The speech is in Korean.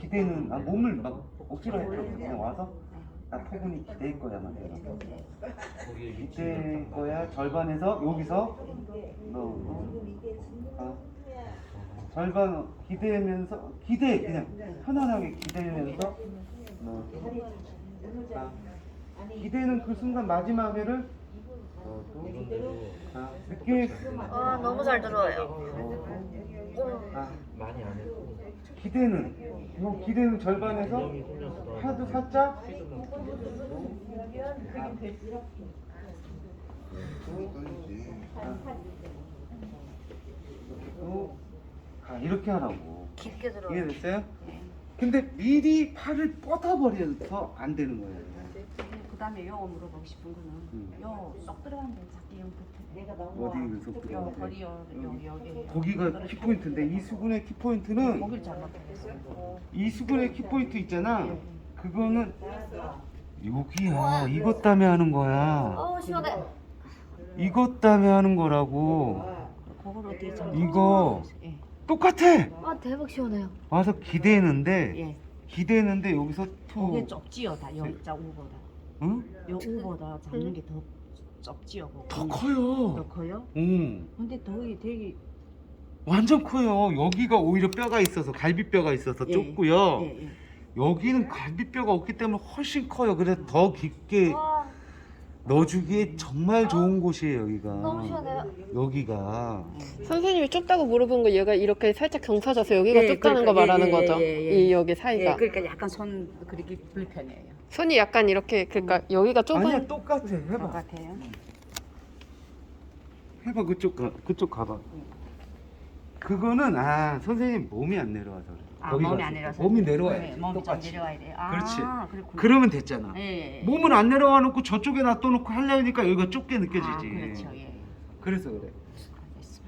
기대는 아, 몸을 막 억지로 없어 그냥 와서 나 토근이 기대일 거야 막 이런 거. 기대일 거야. 절반에서 여기서 너 아, 절반 기대면서 기대 그냥 편안하게 기대면서 너 아, 기대는 그 순간 마지막에를 너도 아, 느낌 아 너무 잘 들어요. 아, 많이 안 했고. 기대는 요 기대는 절반에서 하도 살짝 또, 아, 이렇게 하라고 깊게 들어. 이해됐어요? 근데 미리 팔을 뻗어버려서 안 되는 거예요 그 다음에 요 물어보고 싶은 거는 음. 요쏙 들어가는 데 잡기 어디 들어가는 데? 허리 요, 요 여기 거기가 키포인트인데 이 수분의 키포인트는 거기를 잘못했어. 이 수분의 키포인트 있잖아 그거는 여기야 이것 때문에 하는 거야 어우 시원해. 이것 때문에 하는 거라고 그걸 어떻게 잘 이거 예. 똑같아 아 대박 시원해요. 와서 기대는데 예. 기대는데 여기서 거기에 투 좁지요 다 여자 우보다. 응? 요 우보다 잡는 게 더 좁지요. 그거. 더더 커요 커요? 응 근데 되게 되게 완전 커요 여기가 오히려 뼈가 있어서 갈비뼈가 있어서 예. 좁고요 예, 예. 여기는 갈비뼈가 없기 때문에 훨씬 커요 그래서 더 깊게 와 넣어주기에 정말 좋은 곳이에요 여기가 너무 시원해요. 여기가 선생님이 좁다고 물어본 거 얘가 이렇게 살짝 경사져서 여기가 예, 좁다는 그러니까, 거 말하는 예, 예, 거죠. 예, 예. 이 여기 사이가. 예, 그러니까 약간 손 그리기 불편해요. 손이 약간 이렇게 그러니까 여기가 좁은 아니야 똑같아 해봐 똑같아요. 해봐 그쪽 가 그쪽 가봐 그거는 아 선생님 몸이 안 내려와서 그래 아, 거기 몸이 가서. 안 내려서 몸이 내려와야 네, 돼 몸이 좀 똑같이 내려와야 돼. 아, 그렇지. 그렇구나. 그러면 됐잖아 예, 예. 몸을 안 내려와 놓고 저쪽에 놔둬 놓고 하려니까 여기가 좁게 느껴지지 아, 그렇죠. 예. 그래서 그래